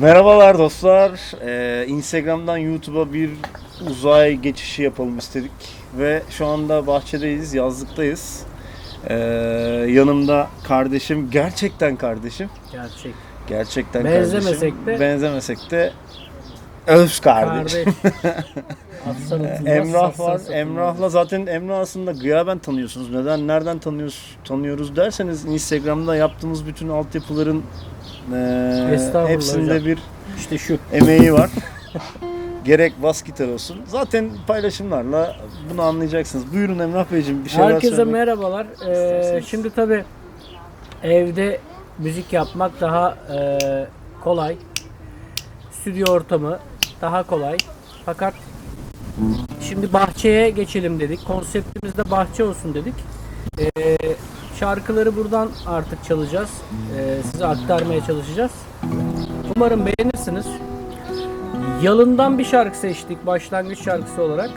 Merhabalar dostlar. Ee, Instagram'dan YouTube'a bir uzay geçişi yapalım istedik. Ve şu anda bahçedeyiz, yazlıktayız. Ee, yanımda kardeşim, gerçekten kardeşim. Gerçek. Gerçekten Benzemesek kardeşim. de- Benzemesek de öz kardeş. Kardeş. Aslan Emrah var. satılmaz. Emrah'la zaten Emrah aslında gıyaben tanıyorsunuz. Neden, nereden tanıyoruz, tanıyoruz derseniz Instagram'da yaptığımız bütün altyapıların eee Estağfurullah hepsinde hocam. bir İşte şu. emeği var. Gerek bas gitar olsun. Zaten paylaşımlarla bunu anlayacaksınız. Buyurun Emrah Beyciğim bir şeyler Herkese söylemek. merhabalar. Ee, İsterseniz. şimdi tabi evde müzik yapmak daha e, kolay. Stüdyo ortamı daha kolay. Fakat şimdi bahçeye geçelim dedik. Konseptimiz de bahçe olsun dedik. Ee, şarkıları buradan artık çalacağız. Ee, size aktarmaya çalışacağız. Umarım beğenirsiniz. Yalından bir şarkı seçtik başlangıç şarkısı olarak.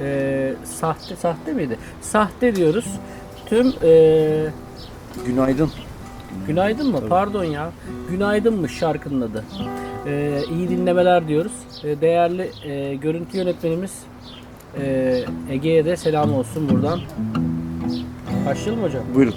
Ee, sahte sahte miydi? Sahte diyoruz. Tüm ee, Günaydın. günaydın mı? Pardon ya. Günaydınmış şarkının adı. Ee, iyi dinlemeler diyoruz. Ee, değerli ee, görüntü yönetmenimiz ee, Ege'ye de selam olsun buradan. Başlayalım hocam. Buyurun.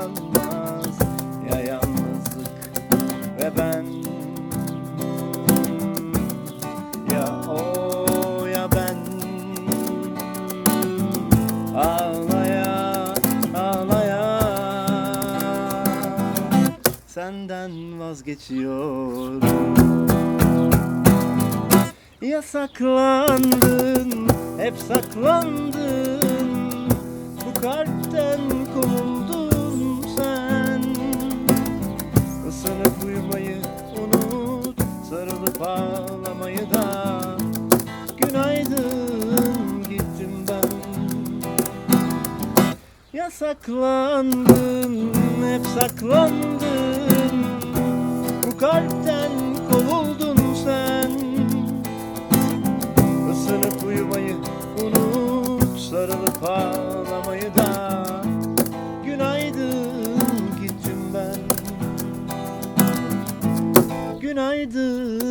Saklanmaz Ya yalnızlık ve ben. Ya o ya ben. Ağlaya ağlaya. Senden vazgeçiyorum. Yasaklandın, hep saklandın. Bu kalpten kovuldun Uyumayı unut Sarılıp ağlamayı da. Günaydın gittim ben. Yasaklandın, hep saklandın. Bu kalpten kovuldun sen. Isınıp uyumayı unut Sarılıp ağlamayı Günaydın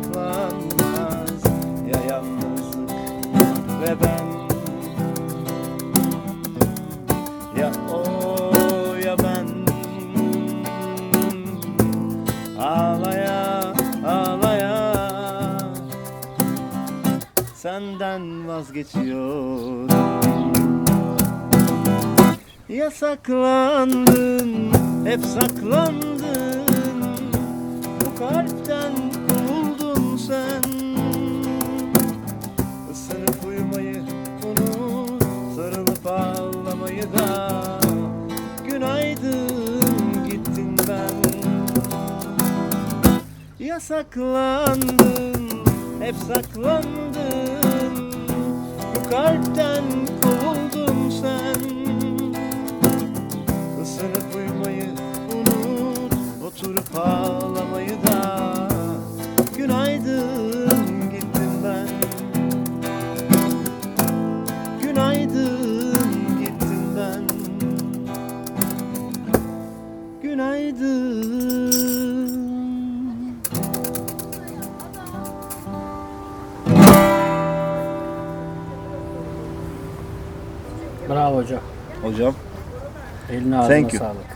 üç saklanmaz Ya yalnızlık ve ben. Ya o ya ben. Ağlaya ağlaya. Senden vazgeçiyorum Yasaklandın, hep saklandın. Bu kalpten ağlamayı da Günaydın gittin ben. Yasaklandın hep saklandın. Bu kalpten kovuldun Bravo hocam. Hocam Eline ağzına Thank you. sağlık.